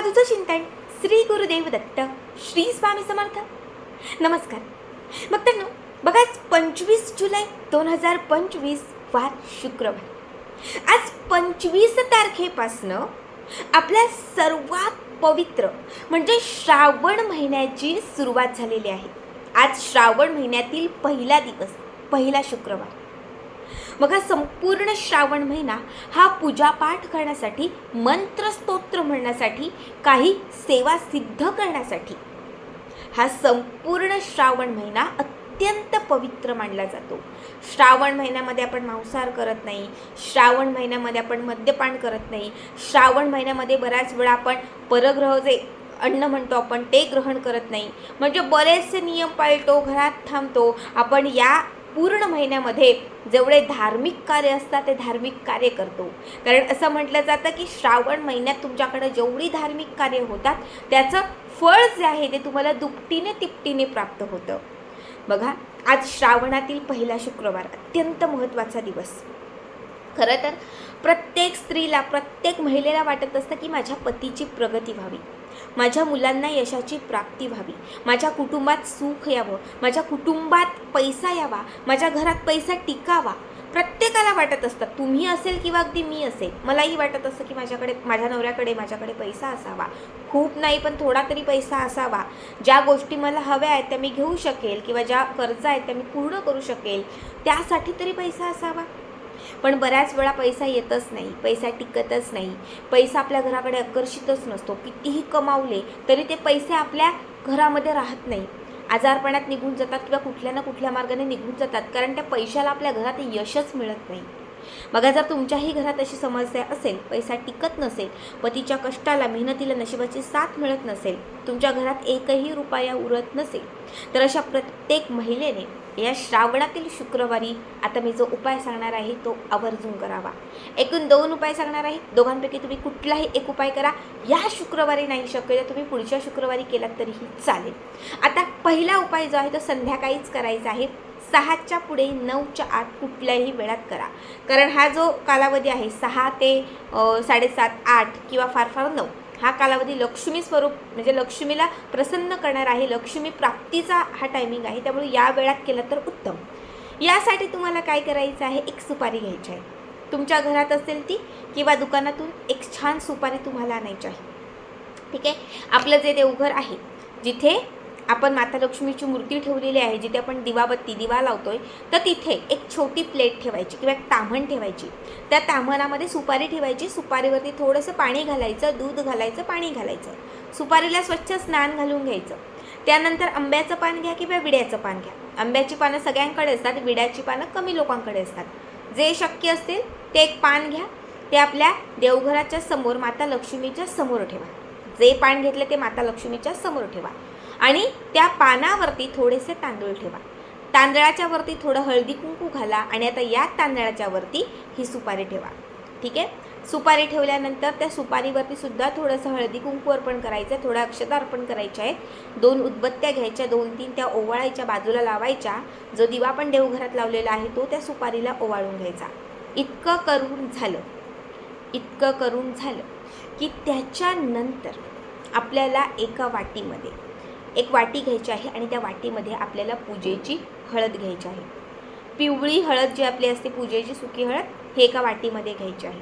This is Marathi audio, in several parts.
तुझं चिंतन श्री गुरुदेव दत्त श्री स्वामी समर्थ. नमस्कार. मग त्यांना बघाच पंचवीस जुलै दोन हजार पंचवीस वार शुक्रवार. आज पंचवीस तारखेपासनं आपल्या सर्वात पवित्र म्हणजे श्रावण महिन्याची सुरुवात झालेली आहे. आज श्रावण महिन्यातील पहिला दिवस पहिला शुक्रवार. मग हा संपूर्ण श्रावण महिना हा पूजापाठ करण्यासाठी मंत्रस्तोत्र म्हणण्यासाठी काही सेवा सिद्ध करण्यासाठी. हा संपूर्ण श्रावण महिना अत्यंत पवित्र मानला जातो. श्रावण महिन्यामध्ये आपण मांसाहार करत नाही श्रावण महिन्यामध्ये आपण मद्यपान करत नाही श्रावण महिन्यामध्ये बऱ्याच वेळा आपण परग्रह जे अन्न म्हणतो आपण ते ग्रहण करत नाही. म्हणजे बरेचसे नियम पाळतो घरात थांबतो. आपण या पूर्ण महिन्यामध्ये जेवढे धार्मिक कार्य असतात ते धार्मिक कार्य करतो. कारण असं म्हटलं जातं की श्रावण महिन्यात तुमच्याकडे जेवढी धार्मिक कार्य होतात त्याचं फळ जे आहे ते तुम्हाला दुपटीने तिपटीने प्राप्त होतं. बघा आज श्रावणातील पहिला शुक्रवार अत्यंत महत्त्वाचा दिवस. खरं तर प्रत्येक स्त्रीला प्रत्येक महिलेला वाटत असतं की माझ्या पतीची प्रगती व्हावी. माझ्या मुलांना यशाची प्राप्ती व्हावी. माझ्या कुटुंबात सुख यावं. माझ्या कुटुंबात पैसा यावा. माझ्या घरात पैसा टिकावा. प्रत्येकाला वाटत असतं तुम्ही असेल किंवा अगदी मी असेल मलाही वाटत असतं की माझ्याकडे माझ्या नवऱ्याकडे माझ्याकडे पैसा असावा. खूप नाही पण थोडा तरी पैसा असावा. ज्या गोष्टी मला हव्या आहेत त्या मी घेऊ शकेल किंवा ज्या कर्ज आहेत त्या मी पूर्ण करू शकेल त्यासाठी तरी पैसा असावा. पण बऱ्याच वेळा पैसा येतच नाही पैसा टिकतच नाही. पैसा आपल्या घराकडे आकर्षितच नसतो. कितीही कमावले तरी ते पैसे आपल्या घरामध्ये राहत नाही. आजारपणात निघून जातात किंवा कुठल्या ना कुठल्या मार्गाने निघून जातात कारण त्या पैशाला आपल्या घरात यशच मिळत नाही. बघा जर तुमच्याही घरात अशी समस्या असेल पैसा टिकत नसेल पतीच्या कष्टाला मेहनतीला नशिबाची साथ मिळत नसेल तुमच्या घरात एकही रुपया उरत नसेल तर अशा प्रत्येक महिलेने या श्रावणातील शुक्रवारी आता मी जो उपाय सांगणार आहे तो आवर्जून करावा. एकूण दोन उपाय सांगणार आहे. दोघांपैकी तुम्ही कुठलाही एक उपाय करा. या शुक्रवारी नाही शक्य तर तुम्ही पुढच्या शुक्रवारी केलात तरीही चालेल. आता पहिला उपाय जो आहे तो संध्याकाळीच करायचा आहे. सहाच्या पुढे नऊच्या आत कुठल्याही वेळात करा. कारण हा जो कालावधी आहे सहा ते साडेसात आठ किंवा फार फार नऊ हा कालावधी लक्ष्मी स्वरूप म्हणजे लक्ष्मीला प्रसन्न करणार आहे लक्ष्मी प्राप्तीचा हा टायमिंग आहे त्यामुळे या वेळात केलं तर उत्तम. यासाठी तुम्हाला काय करायचं आहे? एक सुपारी घ्यायची आहे. तुमच्या घरात असेल ती किंवा दुकानातून एक छान सुपारी तुम्हाला आणायची आहे. ठीक आहे? आपलं जे देवघर आहे जिथे आपण माता लक्ष्मीची मूर्ती ठेवलेली आहे जिथे आपण दिवाबत्ती दिवा लावतोय तर तिथे एक छोटी प्लेट ठेवायची किंवा एक ताम्हण ठेवायची. त्या ताम्हणामध्ये सुपारी ठेवायची सुपारीवरती थोडंसं पाणी घालायचं दूध घालायचं पाणी घालायचं. सुपारीला स्वच्छ स्नान घालून घ्यायचं. त्यानंतर आंब्याचं पान घ्या किंवा विड्याचं पान घ्या. आंब्याची पानं सगळ्यांकडे असतात विड्याची पानं कमी लोकांकडे असतात. जे शक्य असतील ते एक पान घ्या. ते आपल्या देवघराच्या समोर माता लक्ष्मीच्या समोर ठेवा. जे पान घेतलं ते माता लक्ष्मीच्या समोर ठेवा. आणि त्या पानावरती थोडेसे तांदूळ ठेवा. तांदळाच्या वरती थोडं हळदी कुंकू घाला आणि आता या तांदळाच्या वरती ही सुपारी ठेवा. ठीक आहे? सुपारी ठेवल्यानंतर त्या सुपारीवरती सुद्धा थोडंसं हळदी कुंकू अर्पण करायचं आहे थोडं अक्षता अर्पण करायच्या आहेत. दोन उदबत्त्या घ्यायच्या दोन तीन त्या ओवाळायच्या बाजूला लावायच्या. जो दिवा पण देवघरात लावलेला आहे तो त्या सुपारीला ओवाळून घ्यायचा. इतकं करून झालं. इतकं करून झालं की त्याच्यानंतर आपल्याला एका वाटीमध्ये एक वाटी घ्यायची आहे आणि त्या वाटीमध्ये आपल्याला पूजेची हळद घ्यायची आहे. पिवळी हळद जी आपली असते पूजेची सुकी हळद हे एका वाटीमध्ये घ्यायची आहे.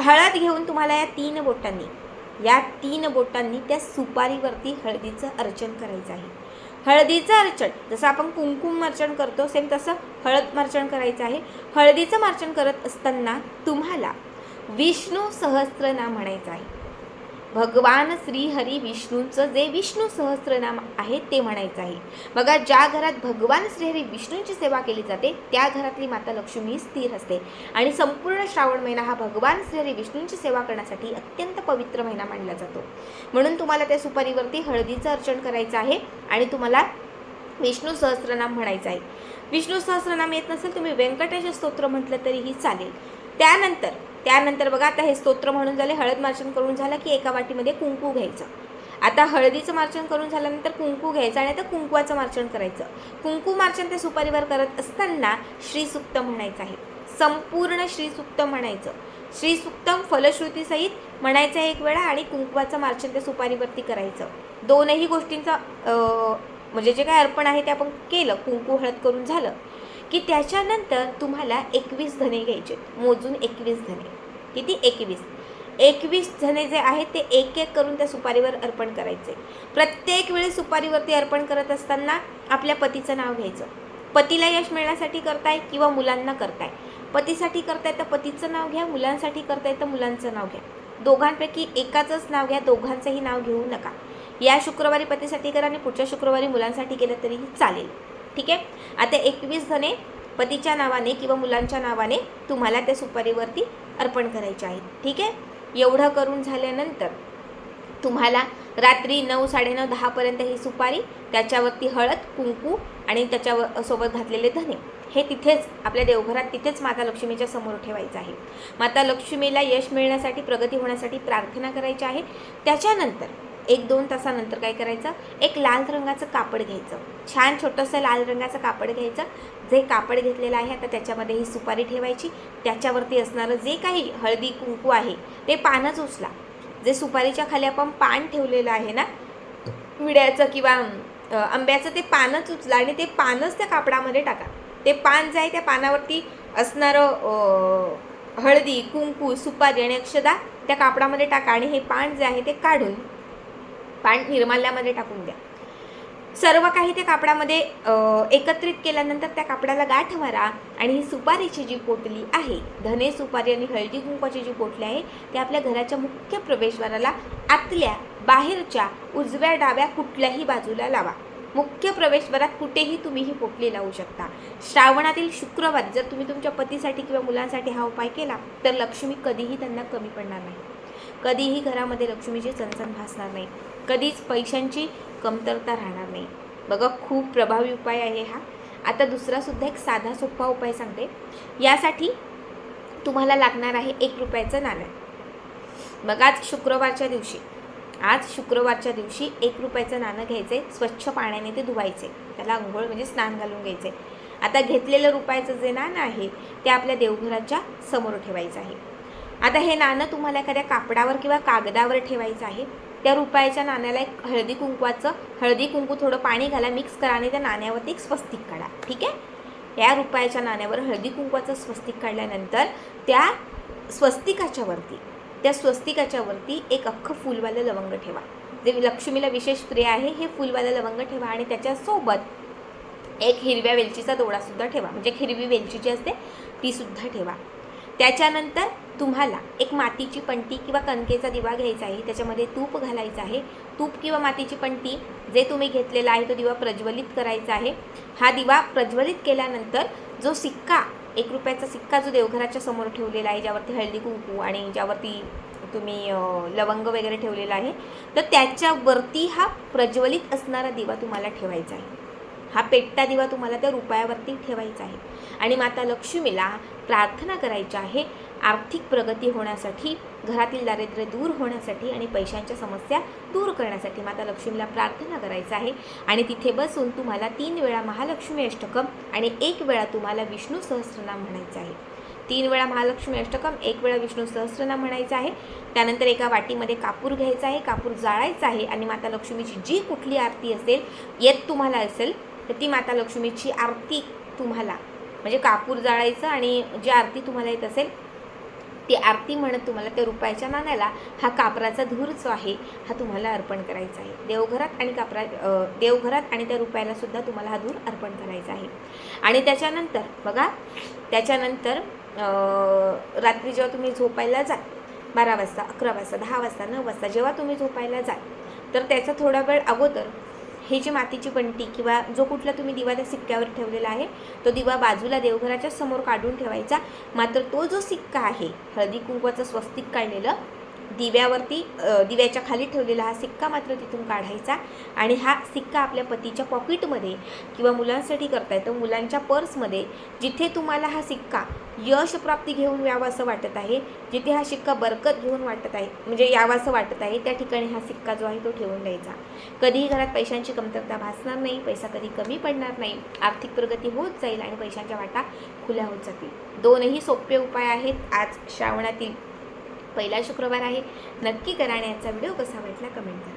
हळद घेऊन तुम्हाला या तीन बोटांनी या तीन बोटांनी त्या सुपारीवरती हळदीचं अर्चन करायचं आहे. हळदीचं अर्चन जसं आपण कुंकुम अर्चन करतो सेम तसं हळद मार्चन करायचं आहे. हळदीचं मार्चन करत असताना तुम्हाला विष्णू सहस्त्रनाम म्हणायचं आहे. भगवान श्रीहरी विष्णूंचं जे विष्णू सहस्रनाम आहे ते म्हणायचं आहे. बघा ज्या घरात भगवान श्रीहरी विष्णूंची सेवा केली जाते त्या घरातली माता लक्ष्मी ही स्थिर असते. आणि संपूर्ण श्रावण महिना हा भगवान श्रीहरी विष्णूंची सेवा करण्यासाठी अत्यंत पवित्र महिना मानला जातो. म्हणून तुम्हाला त्या सुपारीवरती हळदीचं अर्चन करायचं आहे आणि तुम्हाला विष्णू सहस्रनाम म्हणायचं आहे. विष्णू सहस्रनाम येत नसेल तुम्ही व्यंकटेश स्तोत्र म्हटलं तरीही चालेल. त्यानंतर त्यानंतर बघा आता हे स्तोत्र म्हणून झाले हळद मार्चन करून झालं की एका वाटीमध्ये कुंकू घ्यायचं. आता हळदीचं मार्चन करून झाल्यानंतर कुंकू घ्यायचं आणि आता कुंकवाचं मार्चन करायचं. कुंकू मार्चन त्या सुपारीवर करत असताना श्रीसुक्त म्हणायचं आहे. संपूर्ण श्रीसुक्त म्हणायचं. श्रीसुक्तम फलश्रुतीसहित म्हणायचं एक वेळा आणि कुंकवाचं मार्चन त्या सुपारीवरती करायचं. दोनही गोष्टींचा म्हणजे जे काय अर्पण आहे ते आपण केलं. कुंकू हळद करून झालं. की त्याच्यानंतर तुम्हाला एकवीस धने घ्यायचे मोजून एकवीस धने. किती? एकवीस. एकवीस धने जे आहेत ते एक एक करून त्या सुपारीवर अर्पण करायचे. प्रत्येक वेळी सुपारीवरती अर्पण करत असताना आपल्या पतीचं नाव घ्यायचं. पतीला यश मिळण्यासाठी करताय किंवा मुलांना करताय? पतीसाठी करताय तर पतीचं नाव घ्या मुलांसाठी करताय तर मुलांचं नाव घ्या. दोघांपैकी एकाचंच नाव घ्या दोघांचंही नाव घेऊ नका. या शुक्रवारी पतीसाठी करा आणि पुढच्या शुक्रवारी मुलांसाठी केलं तरीही चालेल. ठीक आहे? आता एकवीस जणे पतीच्या नावाने किंवा मुलांच्या नावाने तुम्हाला त्या सुपारीवरती अर्पण करायचे आहेत. ठीक आहे? एवढं करून झाल्यानंतर तुम्हाला रात्री नऊ साडेनऊ दहापर्यंत ही सुपारी त्याच्यावरती हळद कुंकू आणि त्याच्यावर सोबत घातलेले धने हे तिथेच आपल्या देवघरात तिथेच माता लक्ष्मीच्या समोर ठेवायचं आहे. माता लक्ष्मीला यश मिळण्यासाठी प्रगती होण्यासाठी प्रार्थना करायची आहे. त्याच्यानंतर एक दोन तासानंतर काय करायचं? एक लाल रंगाचं कापड घ्यायचं. छान छोटंसं लाल रंगाचं कापड घ्यायचं. जे कापड घेतलेलं आहे आता त्याच्यामध्ये ही सुपारी ठेवायची. त्याच्यावरती असणारं जे काही हळदी कुंकू आहे ते पानच उचला. जे सुपारीच्या खाली आपण पान ठेवलेलं आहे ना विड्याचं किंवा आंब्याचं ते पानच उचला आणि ते पानच त्या कापडामध्ये टाका. ते पान जे आहे त्या पानावरती असणारं हळदी कुंकू सुपारी आणि अक्षदा त्या कापडामध्ये टाका आणि हे पान जे आहे ते काढून पान निर्माल्यामध्ये टाकून द्या. सर्व काही त्या कापडामध्ये एकत्रित केल्यानंतर त्या कापडाला गाठ मारा आणि ही सुपारीची जी पोटली आहे धने सुपारी आणि हळदी कुंकवाची जी पोटली आहे ती आपल्या घराच्या मुख्य प्रवेशद्वाराला आतल्या बाहेरच्या उजव्या डाव्या कुठल्याही बाजूला लावा. मुख्य प्रवेशद्वारात कुठेही तुम्ही ही पोटली लावू शकता. श्रावणातील शुक्रवार जर तुम्ही तुमच्या पतीसाठी किंवा मुलांसाठी हा उपाय केला तर लक्ष्मी कधीही त्यांना कमी पडणार नाही. कधीही घरामध्ये लक्ष्मीची चणचण भासणार नाही. कधीच पैशांची कमतरता राहणार नाही. बघा खूप प्रभावी उपाय आहे हा. आता दुसरासुद्धा एक साधा सोपा उपाय सांगते. यासाठी तुम्हाला लागणार आहे एक रुपयाचं नाणं. बघा आज शुक्रवारच्या दिवशी आज शुक्रवारच्या दिवशी एक रुपयाचं नाणं घ्यायचे स्वच्छ पाण्याने ते धुवायचे. त्याला अंघोळ म्हणजे स्नान घालून घ्यायचे. आता घेतलेलं रुपयाचं जे नाणं आहे ते आपल्या देवघराच्या समोर ठेवायचं आहे. आता हे नाणं तुम्हाला एखाद्या कापडावर किंवा कागदावर ठेवायचं आहे. त्या रुपयाच्या नाण्याला एक हळदी कुंकवाचं हळदी कुंकू थोडं पाणी घाला मिक्स करा आणि त्या नाण्यावरती एक स्वस्तिक काढा. ठीक आहे? या रुपयाच्या नाण्यावर हळदी कुंकवाचं स्वस्तिक काढल्यानंतर त्या स्वस्तिकाच्यावरती त्या स्वस्तिकाच्यावरती एक अख्खं फुलवालं लवंग ठेवा. जे लक्ष्मीला विशेष प्रिय आहे हे फुलवालं लवंग ठेवा आणि त्याच्यासोबत एक हिरव्या वेलचीचा दोडासुद्धा ठेवा. म्हणजे एक हिरवी वेलची जी असते तीसुद्धा ठेवा. त्याच्यानंतर तुम्हाला एक मातीची पंटी किंवा कणकेचा दिवा घ्यायचा आहे त्याच्यामध्ये तूप घालायचं आहे. तूप किंवा मातीची पंटी जे तुम्ही घेतलेला आहे तो दिवा प्रज्वलित करायचा आहे. हा दिवा प्रज्वलित केल्यानंतर जो सिक्का एक रुपयाचा सिक्का जो देवघराच्या समोर ठेवलेला आहे ज्यावरती हळदी कुंकू आणि ज्यावरती तुम्ही लवंग वगैरे ठेवलेला आहे तर त्याच्यावरती हा प्रज्वलित असणारा दिवा तुम्हाला ठेवायचा आहे. हा पेटता दिवा तुम्हाला त्या रुपयावरती ठेवायचा आहे. आणि माता लक्ष्मीला प्रार्थना करायची आहे. आर्थिक प्रगती होण्यासाठी घरातील दारिद्र्य दूर होण्यासाठी आणि पैशांच्या समस्या दूर करण्यासाठी माता लक्ष्मीला प्रार्थना करायचं आहे. आणि तिथे बसून तुम्हाला तीन वेळा महालक्ष्मी अष्टकम आणि एक वेळा तुम्हाला विष्णू सहस्रनाम म्हणायचं आहे. तीन वेळा महालक्ष्मी अष्टकम एक वेळा विष्णू सहस्रनाम म्हणायचं आहे. त्यानंतर एका वाटीमध्ये कापूर घ्यायचा आहे कापूर जाळायचा आहे आणि माता लक्ष्मीची जी कुठली आरती असेल येत तुम्हाला असेल तर ती माता लक्ष्मीची आरती तुम्हाला म्हणजे कापूर जाळायचं आणि जी आरती तुम्हाला येत असेल ती आरती म्हणत तुम्हाला त्या रुपयाच्या नाण्याला हा कापराचा धूर जो आहे हा तुम्हाला अर्पण करायचा आहे. देवघरात आणि कापरा देवघरात आणि त्या रुपयाला सुद्धा तुम्हाला हा धूर अर्पण करायचा आहे. आणि त्याच्यानंतर बघा त्याच्यानंतर रात्री जेव्हा तुम्ही झोपायला जाल बारा वाजता अकरा वाजता दहा वाजता नऊ वाजता जेव्हा तुम्ही झोपायला जाल तर त्याचा थोडा वेळ अगोदर हे जी मातीची पंटी किंवा जो कुठला तुम्ही दिवा त्या सिक्क्यावर ठेवलेला आहे तो दिवा बाजूला देवघराच्या समोर काढून ठेवायचा. मात्र तो जो सिक्का आहे हळदी कुंकवाचं स्वस्तिक काढलेलं दिव्यावरती दिव्याच्या खाली ठेवलेला हा सिक्का मात्र तिथून काढायचा आणि हा सिक्का आपल्या पतीच्या पॉकेटमध्ये किंवा मुलांसाठी करता येतं मुलांच्या पर्समध्ये जिथे तुम्हाला हा सिक्का यश प्राप्ती घेऊन यावं असं वाटत आहे जिथे हा सिक्का बरकत घेऊन वाटत आहे म्हणजे यावं असं वाटत आहे त्या ठिकाणी हा सिक्का जो आहे तो ठेवून द्यायचा. कधीही घरात पैशांची कमतरता भासणार नाही पैसा कधी कमी पडणार नाही आर्थिक प्रगती होत जाईल आणि पैशांच्या वाटा खुल्या होत जातील. दोनही सोपे उपाय आहेत. आज श्रावणातील पहिला शुक्रवार आहे. नक्की करा आणि याचा व्हिडिओ कसा वाटला कमेंट करा.